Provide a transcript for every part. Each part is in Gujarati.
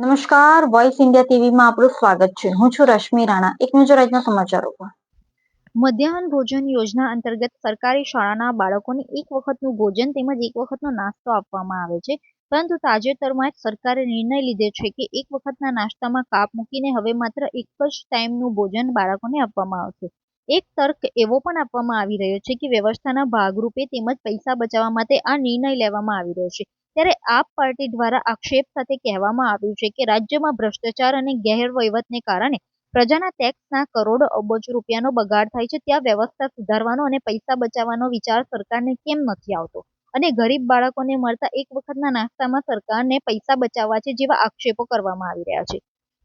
નમસ્કાર વોઇસ ઇન્ડિયા ટીવીમાં આપણું સ્વાગત છે. હું છું રશ્મિ રાણા. એક નજર આજના સમાચારો પર. મધ્યાહન ભોજન યોજના અંતર્ગત સરકારી શાળાના બાળકોને એક વખતનું ભોજન તેમજ એક વખતનો નાસ્તો આપવામાં આવે છે. પરંતુ તાજેતરમાં જ સરકારે નિર્ણય લીધો છે કે એક વખતના નાસ્તામાં કાપ મૂકીને હવે માત્ર એક જ ટાઈમનું ભોજન બાળકોને આપવામાં આવશે. એક તર્ક એવો પણ આપવામાં આવી રહ્યો છે કે વ્યવસ્થાના ભાગરૂપે તેમજ પૈસા બચાવવા માટે આ નિર્ણય લેવામાં આવી રહ્યો છે. ત્યારે આપ પાર્ટી દ્વારા આક્ષેપ સાથે કહેવામાં આવ્યું છે કે રાજ્યમાં ભ્રષ્ટાચાર અને ગેરવહીવટને કારણે પ્રજાના ટેક્સના કરોડો અબજ રૂપિયાનો બગાડ થાય છે. ત્યાં વ્યવસ્થા સુધારવાનો અને પૈસા બચાવવાનો વિચાર સરકારને કેમ નથી આવતો? અને ગરીબ બાળકોને મળતા એક વખતના નાસ્તામાં સરકારને પૈસા બચાવવા છે જેવા આક્ષેપો કરવામાં આવી રહ્યા છે.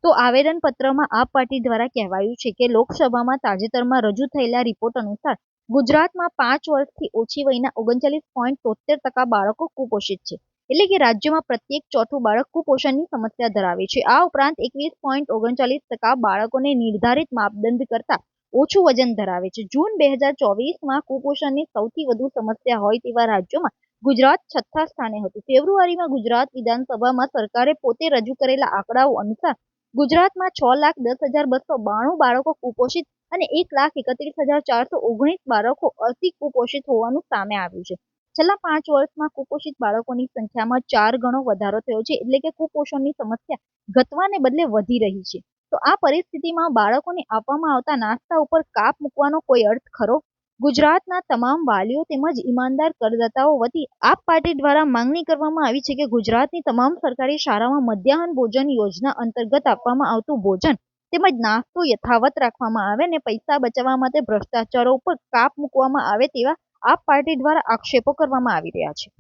તો આવેદનપત્રમાં આપ પાર્ટી દ્વારા કહેવાયું છે કે લોકસભામાં તાજેતરમાં રજૂ થયેલા રિપોર્ટ અનુસાર ગુજરાતમાં પાંચ વર્ષથી ઓછી વયના ઓગણચાલીસ પોઈન્ટ તોતેર ટકા બાળકો કુપોષિત છે. એટલે કે રાજ્યમાં પ્રત્યેક ચોથું બાળક કુપોષણની સમસ્યા ધરાવે છે. આ ઉપરાંત એકવીસ પોઈન્ટ ઓગણચાલીસ ટકા બાળકોને નિર્ધારિત માપદંડ કરતા ઓછું વજન ધરાવે છે. જૂન બે હજાર ચોવીસમાં કુપોષણની સૌથી વધુ સમસ્યા હોય તેવા રાજ્યોમાં ગુજરાત છઠ્ઠા સ્થાને હતું. ફેબ્રુઆરીમાં ગુજરાત વિધાનસભામાં સરકારે પોતે રજૂ કરેલા આંકડાઓ અનુસાર ગુજરાતમાં છ લાખ દસ હજાર બસો બાણું બાળકો કુપોષિત અને એક લાખ એકત્રીસ હજાર ચારસો ઓગણીસ બાળકો અતિ કુપોષિત હોવાનું સામે આવ્યું છે. છેલ્લા પાંચ વર્ષમાં કુપોષિત બાળકોની સંખ્યામાં ચાર ગણો વધારો થયો છે, એટલે કે કુપોષણની સમસ્યા ઘટવાને બદલે વધી રહી છે. તો આ પરિસ્થિતિમાં બાળકોને આપવામાં આવતા નાસ્તા ઉપર કાપ મૂકવાનો કોઈ અર્થ ખરો? ગુજરાતના તમામ વાલીઓ તેમજ ઈમાનદાર કરદાતાઓ વતી આપ પાર્ટી દ્વારા માંગણી કરવામાં આવી છે કે ગુજરાતની તમામ સરકારી શાળામાં મધ્યાહન ભોજન યોજના અંતર્ગત આપવામાં આવતું ભોજન તેમજ નાસ્તો યથાવત રાખવામાં આવે અને પૈસા બચાવવા માટે ભ્રષ્ટાચારો ઉપર કાપ મૂકવામાં આવે તેવા આપ પાર્ટી દ્વારા આક્ષેપો કરવામાં આવી રહ્યા છે.